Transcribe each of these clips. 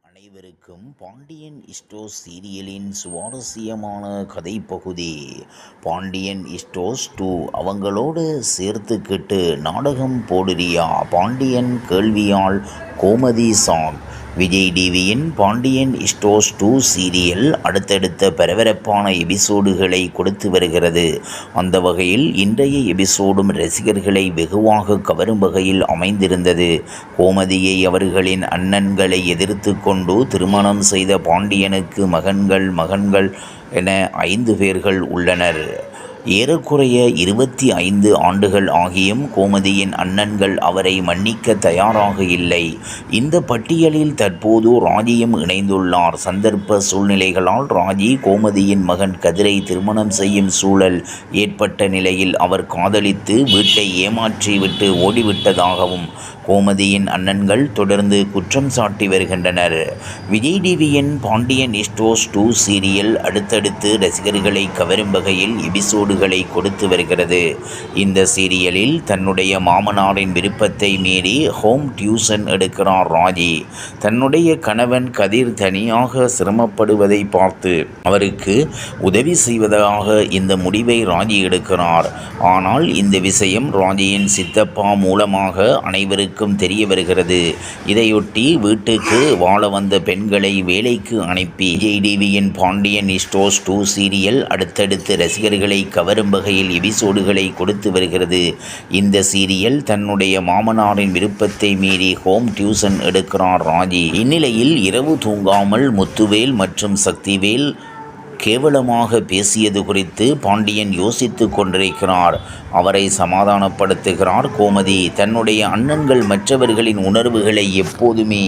அனைவருக்கும் பாண்டியன் இஸ்டோஸ் சீரியலின் சுவாரஸ்யமான கதைப்பகுதி. Pandian stores two அவங்களோடு சேர்த்துக்கிட்டு நாடகம் போடுறியா? Pandian கேள்வியால் Gomathi song Vijay TV Pandian stores two serial அடுத்தடுத்த பரபரப்பான எபிசோடுகளை கொடுத்து வருகிறது. அந்த வகையில் இன்றைய எபிசோடும் ரசிகர்களை வெகுவாக கவரும் வகையில் அமைந்திருந்தது. கோமதியை அவர்களின் அண்ணன்களை எதிர்த்து கொண்டு திருமணம் செய்த பாண்டியனுக்கு மகன்கள் மகன்கள் என ஐந்து பேர்கள் உள்ளனர். ஏறக்குறைய இருபத்தி ஐந்து ஆண்டுகள் ஆகியும் கோமதியின் அண்ணன்கள் அவரை மன்னிக்க தயாராக இல்லை. இந்த பட்டியலில் தற்போது ராஜியும் இணைந்துள்ளார். சந்தர்ப்ப சூழ்நிலைகளால் ராஜி கோமதியின் மகன் கதிரை திருமணம் செய்யும் சூழல் ஏற்பட்ட நிலையில் அவர் காதலித்து வீட்டை ஏமாற்றிவிட்டு ஓடிவிட்டதாகவும் கோமதியின் அண்ணன்கள் தொடர்ந்து குற்றம் சாட்டி வருகின்றனர். விஜய் டிவியின் பாண்டியன் இஸ்டோஸ் டூ சீரியல் அடுத்தடுத்து ரசிகர்களை கவரும் வகையில் எபிசோடுகளை கொடுத்து வருகிறது. இந்த சீரியலில் தன்னுடைய மாமனாரின் விருப்பத்தை மீறி ஹோம் டியூஷன் எடுக்கிறார் ராஜி. தன்னுடைய கணவன் கதிர் தனியாக சிரமப்படுவதை பார்த்து அவருக்கு உதவி செய்வதாக இந்த முடிவை ராஜி எடுக்கிறார். ஆனால் இந்த விஷயம் ராஜியின் சித்தப்பா மூலமாக அனைவருக்கும் தெரிய வருகிறது. இதையொட்டி வீட்டுக்கு வாழ வந்த பெண்களை வேலைக்கு அனுப்பி ஜேடிவியின் பாண்டியன் இஸ்டோஸ் டூ சீரியல் அடுத்தடுத்து ரசிகர்களை கவரும் வகையில் எபிசோடுகளை கொடுத்து வருகிறது. இந்த சீரியல் தன்னுடைய மாமனாரின் விருப்பத்தை மீறி ஹோம் டியூஷன் எடுக்கிறார் ராஜி. இந்நிலையில் இரவு தூங்காமல் முத்துவேல் மற்றும் சக்திவேல் கேவலமாக பேசியது குறித்து பாண்டியன் யோசித்து கொண்டிருக்கிறார். அவரை சமாதானப்படுத்துகிறார் கோமதி. தன்னுடைய அண்ணன்கள் மற்றவர்களின் உணர்வுகளை எப்போதுமே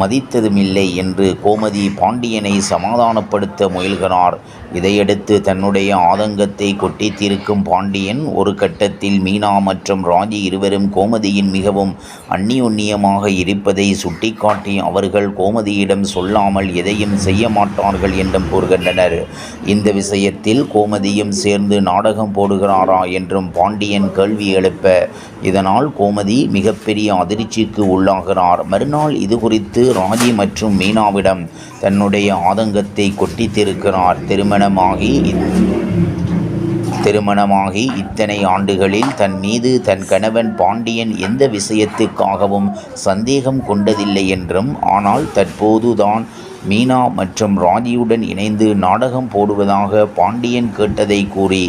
மதித்ததுமில்லை என்று கோமதி பாண்டியனை சமாதானப்படுத்த முயல்கிறார். இதையடுத்து தன்னுடைய ஆதங்கத்தை கொட்டி தீர்க்கும் பாண்டியன் ஒரு கட்டத்தில் மீனா மற்றும் ராஜி இருவரும் கோமதியின் மிகவும் அந்நியுன்னியமாக இருப்பதை சுட்டிக்காட்டி அவர்கள் கோமதியிடம் சொல்லாமல் எதையும் செய்ய மாட்டார்கள் என்றும் கூறுகின்றனர். இந்த விஷயத்தில் கோமதியும் சேர்ந்து நாடகம் போடுகிறாரா என்றும் பாண்டியன் கேள்வி எழுப்ப இதனால் கோமதி மிகப்பெரிய அதிர்ச்சிக்கு உள்ளாகிறார். மறுநாள் இது குறித்து ராஜி மற்றும் மீனாவிடம் தன்னுடைய ஆதங்கத்தை கொட்டித்திருக்கிறார். திருமணமாகி திருமணமாகி இத்தனை ஆண்டுகளில் தன் மீது தன் கணவன் பாண்டியன் எந்த விஷயத்துக்காகவும் சந்தேகம் கொண்டதில்லை என்றும் ஆனால் தற்போதுதான் மீனா மற்றும் ராஜியுடன் இணைந்து நாடகம் போடுவதாக பாண்டியன் கேட்டதை கூறி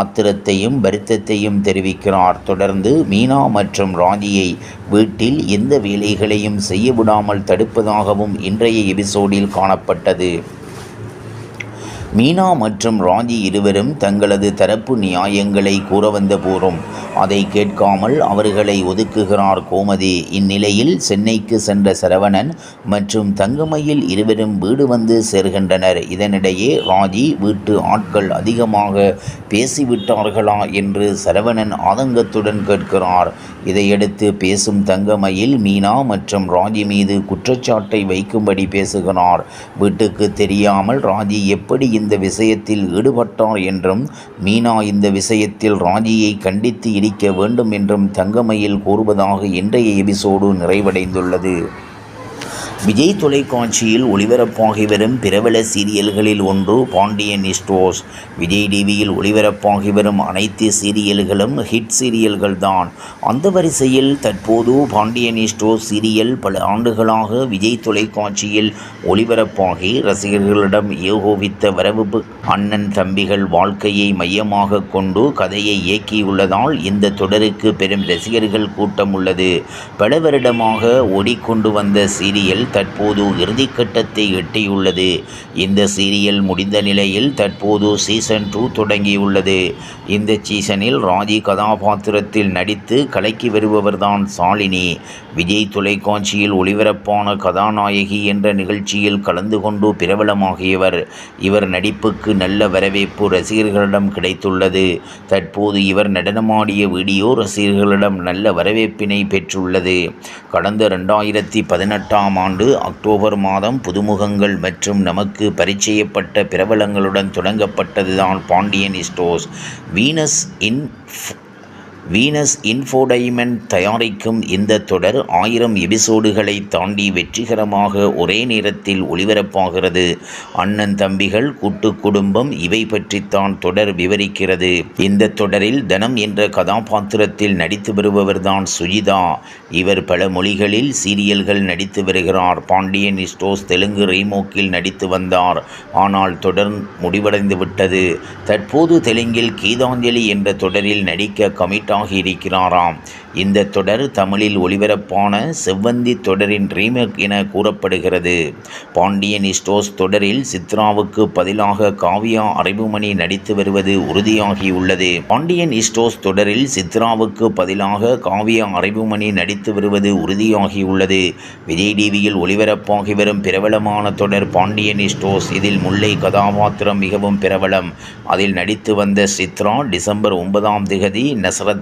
ஆத்திரத்தையும் வருத்தத்தையும் தெரிவிக்கிறார். தொடர்ந்து மீனா மற்றும் ராஜியை வீட்டில் எந்த வேலைகளையும் செய்ய விடாமல் தடுப்பதாகவும் இன்றைய எபிசோடில் காணப்பட்டது. மீனா மற்றும் ராஜி இருவரும் தங்களது தரப்பு நியாயங்களை கூற வந்த போதும் அதை கேட்காமல் அவர்களை ஒதுக்குகிறார் கோமதி. இந்நிலையில் சென்னைக்கு சென்ற சரவணன் மற்றும் தங்கமையில் இருவரும் வீடு வந்து சேர்கின்றனர். இதனிடையே ராஜி வீட்டு ஆட்கள் அதிகமாக பேசிவிட்டார்களா என்று சரவணன் ஆதங்கத்துடன் கேட்கிறார். இதையடுத்து பேசும் தங்கமயில் மீனா மற்றும் ராஜி மீது குற்றச்சாட்டை வைக்கும்படி பேசுகிறார். வீட்டுக்கு தெரியாமல் ராஜி எப்படி இந்த விஷயத்தில் ஈடுபட்டார் என்றும் மீனா இந்த விஷயத்தில் ராஜியை கண்டித்து இடிக்க வேண்டும் என்றும் தங்கமயில் கூறுவதாக இன்றைய எபிசோடு நிறைவடைந்துள்ளது. விஜய் தொலைக்காட்சியில் ஒளிபரப்பாகி வரும் பிரபல சீரியல்களில் ஒன்று பாண்டியன் ஸ்டோர்ஸ் விஜய் டிவியில் ஒளிபரப்பாகி வரும் அனைத்து சீரியல்களும் ஹிட் சீரியல்கள் தான் அந்த வரிசையில் தற்போது பாண்டியன் ஸ்டோர்ஸ் சீரியல் பல ஆண்டுகளாக விஜய் தொலைக்காட்சியில் ஒளிபரப்பாகி ரசிகர்களிடம் ஏகோபித்த வரவு அண்ணன் தம்பிகள் வாழ்க்கையை மையமாக கொண்டு கதையை இயக்கியுள்ளதால் இந்த தொடருக்கு பெரும் ரசிகர்கள் கூட்டம் உள்ளது. பல வருடமாக ஓடிக்கொண்டு வந்த சீரியல் தற்போது இறுதிக்கட்டத்தை எட்டியுள்ளது. இந்த சீரியல் முடிந்த நிலையில் தற்போது சீசன் டூ தொடங்கியுள்ளது. இந்த சீசனில் ராஜி கதாபாத்திரத்தில் நடித்து கலக்கி வருபவர்தான் சாலினி விஜய் தொலைக்காட்சியில் ஒளிபரப்பான கதாநாயகி என்ற நிகழ்ச்சியில் கலந்து கொண்டு பிரபலமாகியவர். இவர் நடிப்புக்கு நல்ல வரவேற்பு ரசிகர்களிடம் கிடைத்துள்ளது. தற்போது இவர் நடனமாடிய வீடியோ ரசிகர்களிடம் நல்ல வரவேற்பினை பெற்றுள்ளது. கடந்த ரெண்டாயிரத்தி பதினெட்டாம் ஆண்டு அக்டோபர் மாதம் புதுமுகங்கள் மற்றும் நமக்கு பரிச்சயப்பட்ட பிரபலங்களுடன் தொடங்கப்பட்டதுதான் பாண்டியன் இஸ்டோஸ். வீனஸ் இன் வீனஸ் இன்ஃபோடைமெண்ட் தயாரிக்கும் இந்த தொடர் ஆயிரம் எபிசோடுகளை தாண்டி வெற்றிகரமாக ஒரே நேரத்தில் ஒளிபரப்பாகிறது. அண்ணன் தம்பிகள் கூட்டு குடும்பம் இவை பற்றித்தான் தொடர் விவரிக்கிறது. இந்த தொடரில் தனம் என்ற கதாபாத்திரத்தில் நடித்து வருபவர்தான் சுஜிதா. இவர் பல மொழிகளில் சீரியல்கள் நடித்து வருகிறார். பாண்டியன் ஸ்டோஸ் தெலுங்கு ரீமோக்கில் நடித்து வந்தார். ஆனால் தொடர் முடிவடைந்து விட்டது தற்போது தெலுங்கில் கீதாஞ்சலி என்ற தொடரில் நடிக்க கமிட் ஆகியிருக்கிறாராம் இந்த தொடர் தமிழில் ஒளிபரப்பான செவ்வந்தி தொடரின் ரீமேக் என கூறப்படுகிறது. பாண்டியன் இஸ்டோஸ் தொடரில் சித்ராவுக்கு பதிலாக காவ்யா அறிவுமணி நடித்து வருவது உறுதியாகியுள்ளது. பாண்டியன் இஸ்டோஸ் தொடரில் சித்ராவுக்கு பதிலாக காவ்யா அறிவுமணி நடித்து வருவது உறுதியாகியுள்ளது. விஜய் டிவியில் ஒளிபரப்பாகி வரும் பிரபலமான தொடர் பாண்டியன் இஸ்டோஸ் இதில் முல்லை கதாபாத்திரம் மிகவும் பிரபலம். அதில் நடித்து வந்த சித்ரா டிசம்பர் ஒன்பதாம் திகதி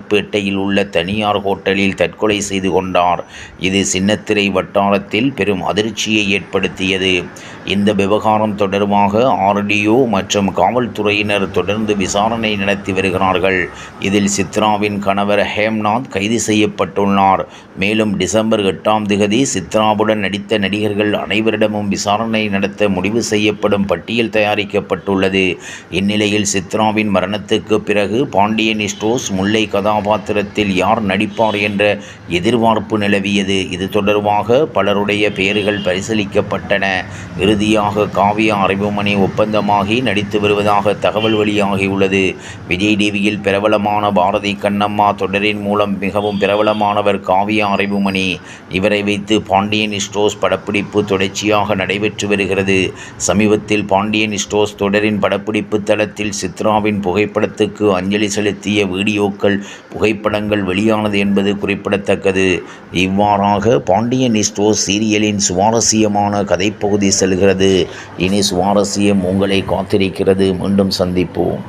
நசரத்பேட்டையில் உள்ள தனியார் ஹோட்டலில் தற்கொலை செய்து கொண்டார். இது சின்னத்திரை வட்டாரத்தில் பெரும் அதிர்ச்சியை ஏற்படுத்தியது. இந்த விவகாரம் தொடர்பாக ஆர்டிஓ மற்றும் காவல்துறையினர் தொடர்ந்து விசாரணை நடத்தி வருகிறார்கள். இதில் சித்ராவின் கணவர் ஹேம்நாத் கைது செய்யப்பட்டுள்ளார். மேலும் டிசம்பர் எட்டாம் திகதி சித்ராவுடன் நடித்த நடிகர்கள் அனைவரிடமும் விசாரணை நடத்த முடிவு செய்யப்படும் பட்டியல் தயாரிக்கப்பட்டுள்ளது. இந்நிலையில் சித்ராவின் மரணத்துக்கு பிறகு பாண்டியன் ஸ்டோர்ஸ் முல்லை கதாபாத்திரத்தில் யார் நடிப்பார் என்ற எதிர்பார்ப்பு நிலவியது. இது தொடர்பாக பலருடைய பெயர்கள் பரிசீலிக்கப்பட்டன. இறுதியாக காவியா அறிவுமணி ஒப்பந்தமாகி நடித்து வருவதாக தகவல் வெளியாகியுள்ளது. விஜய் டிவியில் பிரபலமான பாரதி கண்ணம்மா தொடரின் மூலம் மிகவும் பிரபலமானவர் காவியா அறிவுமணி இவரை வைத்து பாண்டியன் இஸ்டோஸ் படப்பிடிப்பு தொடர்ச்சியாக நடைபெற்று வருகிறது. சமீபத்தில் பாண்டியன் இஸ்டோஸ் தொடரின் படப்பிடிப்பு தளத்தில் சித்ராவின் புகைப்படத்துக்கு அஞ்சலி செலுத்திய வீடியோக்கள் புகைப்படங்கள் வெளியானது என்பது குறிப்பிடத்தக்கது. இவ்வாறாக பாண்டியன் இஸ்டோ சீரியலின் சுவாரஸ்யமான கதைப்பகுதி செல்கிறது. இனி சுவாரஸ்யம் உங்களை காத்திருக்கிறது. மீண்டும் சந்திப்போம்.